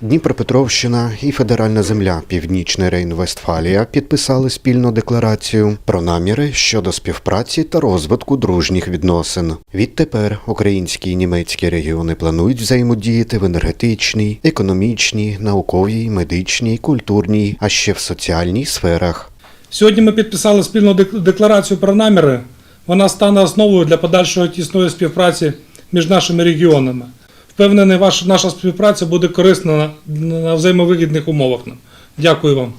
Дніпропетровщина і федеральна земля Північний Рейн-Вестфалія підписали спільну декларацію про наміри щодо співпраці та розвитку дружніх відносин. Відтепер українські і німецькі регіони планують взаємодіяти в енергетичній, економічній, науковій, медичній, культурній, а ще в соціальній сферах. Сьогодні ми підписали спільну дек- декларацію про наміри. Вона стане основою для подальшої тісної співпраці між нашими регіонами. Впевнений, ваша наша співпраця буде корисна на, на взаємовигідних умовах. Дякую вам.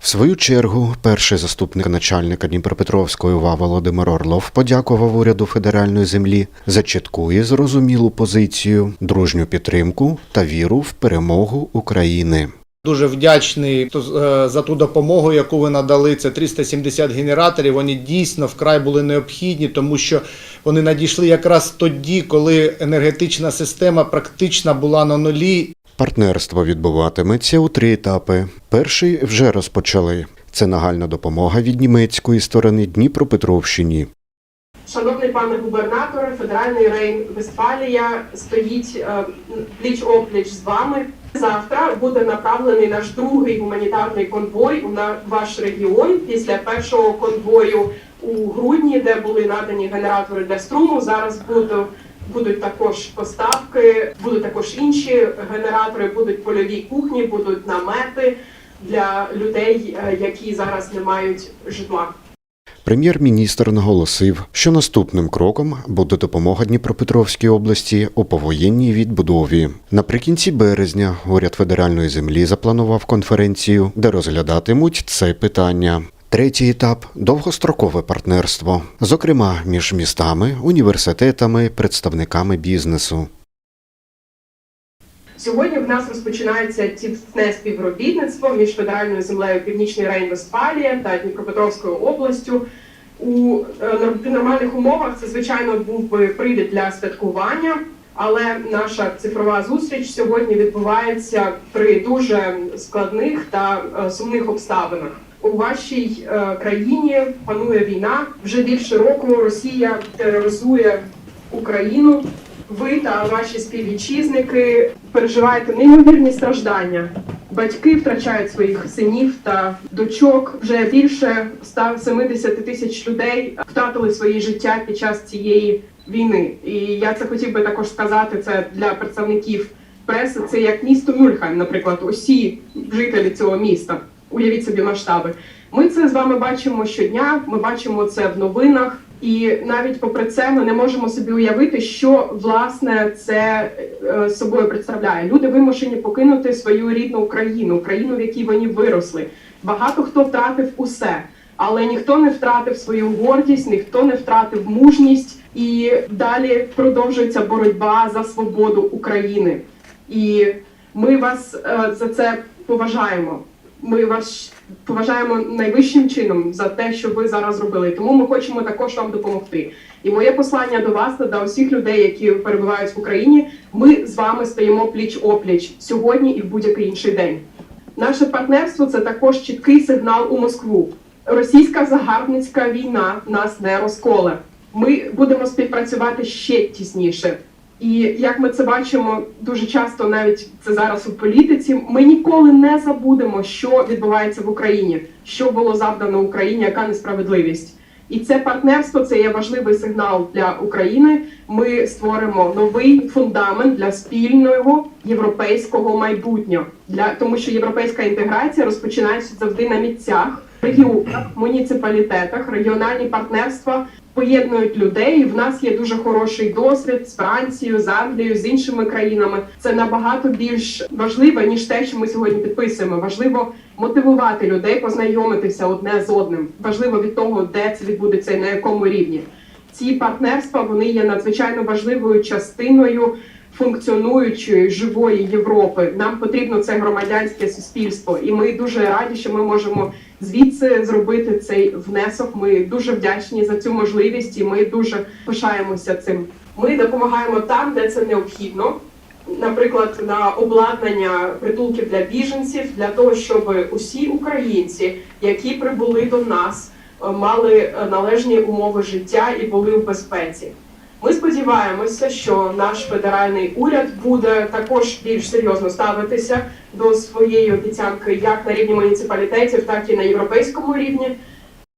В свою чергу, перший заступник начальника Дніпропетровської ОВА Володимир Орлов подякував уряду федеральної землі за чітку і зрозумілу позицію, дружню підтримку та віру в перемогу України. Дуже вдячний е, за ту допомогу, яку ви надали. Це 370 генераторів. Вони дійсно вкрай були необхідні, тому що вони надійшли якраз тоді, коли енергетична система практично була на нулі. Партнерство відбуватиметься у три етапи. Перший вже розпочали. Це нагальна допомога від німецької сторони Дніпропетровщині. Шановний пане губернаторе, федеральний Рейн Вестфалія стоїть е, пліч опліч з вами. Завтра буде направлений наш другий гуманітарний конвой у ваш регіон після першого конвою у грудні, де були надані генератори для струму. Зараз буду, будуть також поставки, будуть також інші генератори, будуть польові кухні, будуть намети для людей, е, які зараз не мають житла. Прем'єр-міністр наголосив, що наступним кроком буде допомога Дніпропетровській області у повоєнній відбудові. Наприкінці березня уряд федеральної землі запланував конференцію, де розглядатимуть це питання. Третій етап довгострокове партнерство, зокрема між містами, університетами, представниками бізнесу. Сьогодні в нас розпочинається тісне співробітництво між федеральною землею Північний Рейн-Вестфалія та Дніпропетровською областю. У е, нормальних умовах це звичайно був би привід для святкування, але наша цифрова зустріч сьогодні відбувається при дуже складних та е, сумних обставинах. У вашій е, країні панує війна. Вже більше року Росія тероризує Україну. Ви та ваші співвітчизники переживаєте неймовірні страждання. Батьки втрачають своїх синів та дочок. Вже більше 170 тисяч людей втратили свої життя під час цієї війни. І я це хотів би також сказати. Це для представників преси. Це як місто Мюльхайм, наприклад, усі жителі цього міста. Уявіть собі масштаби. Ми це з вами бачимо щодня. Ми бачимо це в новинах. І навіть попри це ми не можемо собі уявити, що власне це е, собою представляє. Люди вимушені покинути свою рідну Україну, країну, в якій вони виросли. Багато хто втратив усе, але ніхто не втратив свою гордість, ніхто не втратив мужність, і далі продовжується боротьба за свободу України. І ми вас е, за це поважаємо. Ми вас поважаємо найвищим чином за те, що ви зараз зробили. Тому ми хочемо також вам допомогти. І моє послання до вас та до усіх людей, які перебувають в Україні. Ми з вами стоїмо пліч опліч сьогодні і в будь-який інший день. Наше партнерство це також чіткий сигнал у Москву. Російська загарбницька війна нас не розколе. Ми будемо співпрацювати ще тісніше. І як ми це бачимо дуже часто, навіть це зараз у політиці, ми ніколи не забудемо, що відбувається в Україні, що було завдано Україні, яка несправедливість. І це партнерство це є важливий сигнал для України. Ми створимо новий фундамент для спільного європейського майбутнього. Для тому, що європейська інтеграція розпочинається завжди на місцях, регіонах, муніципалітетах, регіональні партнерства поєднують людей. І В нас є дуже хороший досвід з Францією, з Англією, з іншими країнами. Це набагато більш важливо ніж те, що ми сьогодні підписуємо. Важливо мотивувати людей, познайомитися одне з одним. Важливо від того, де це відбудеться і на якому рівні. Ці партнерства вони є надзвичайно важливою частиною функціонуючої живої Європи. Нам потрібно це громадянське суспільство, і ми дуже раді, що ми можемо звідси зробити цей внесок. Ми дуже вдячні за цю можливість, і ми дуже пишаємося цим. Ми допомагаємо там, де це необхідно. Наприклад, на обладнання притулків для біженців, для того, щоб усі українці, які прибули до нас, мали належні умови життя і були в безпеці. Ми сподіваємося, що наш федеральний уряд буде також більш серйозно ставитися до своєї обіцянки як на рівні муніципалітетів, так і на європейському рівні.